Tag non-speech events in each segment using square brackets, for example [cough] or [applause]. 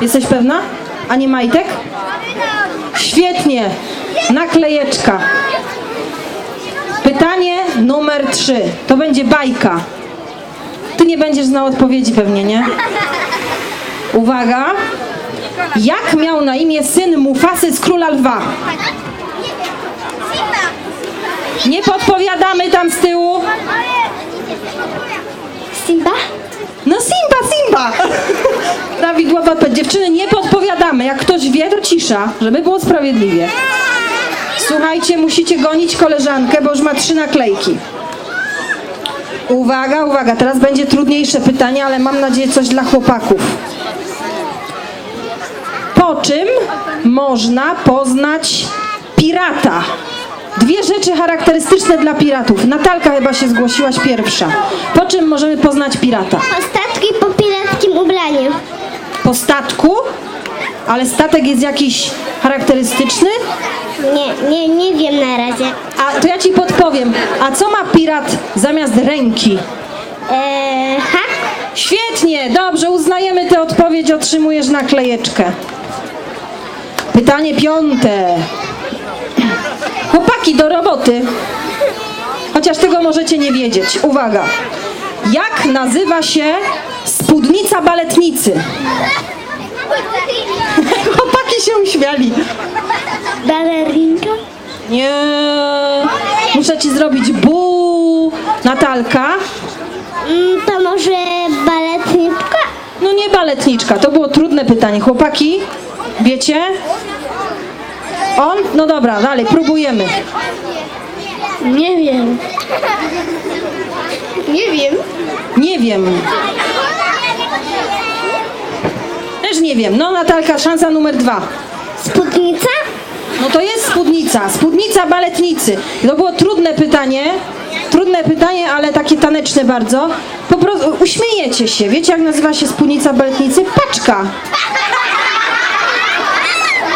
Jesteś pewna? A nie majtek? Świetnie. Naklejeczka. Pytanie numer trzy. To będzie bajka. Ty nie będziesz znał odpowiedzi pewnie, nie? Uwaga. Jak miał na imię syn Mufasy z Króla Lwa? Nie podpowiadamy tam z tyłu. Simba? No Simba, Simba! Prawidłowa odpowiedź. Dziewczyny, nie podpowiadamy. Jak ktoś wie, to cisza, żeby było sprawiedliwie. Słuchajcie, musicie gonić koleżankę, bo już ma trzy naklejki. Uwaga, uwaga, teraz będzie trudniejsze pytanie, ale mam nadzieję coś dla chłopaków. Po czym można poznać pirata? Dwie rzeczy charakterystyczne dla piratów. Natalka chyba się zgłosiłaś pierwsza. Po czym możemy poznać pirata? Ostatki po pirackim ubraniu. Po statku? Ale statek jest jakiś charakterystyczny? Nie, nie, nie wiem na razie. A to ja ci podpowiem. A co ma pirat zamiast ręki? Eee, ha? Świetnie, dobrze, uznajemy tę odpowiedź, otrzymujesz naklejeczkę. Pytanie piąte. Chłopaki, do roboty. Chociaż tego możecie nie wiedzieć. Uwaga. Jak nazywa się spódnica baletnicy? [laughs] Chłopaki się uśmiali. Balerinka? Nie. Muszę ci zrobić bu. Natalka. Mm, to może baletniczka? No nie baletniczka, to było trudne pytanie. Chłopaki, wiecie? On? No dobra, dalej, próbujemy. Nie wiem. Nie wiem. Nie wiem. Też nie wiem. No Natalka, szansa numer dwa. Spódnica? No to jest spódnica, spódnica baletnicy. To było trudne pytanie, trudne pytanie, ale takie taneczne bardzo. Po prostu uśmiejecie się. Wiecie jak nazywa się spódnica baletnicy? Paczka.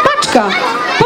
Paczka.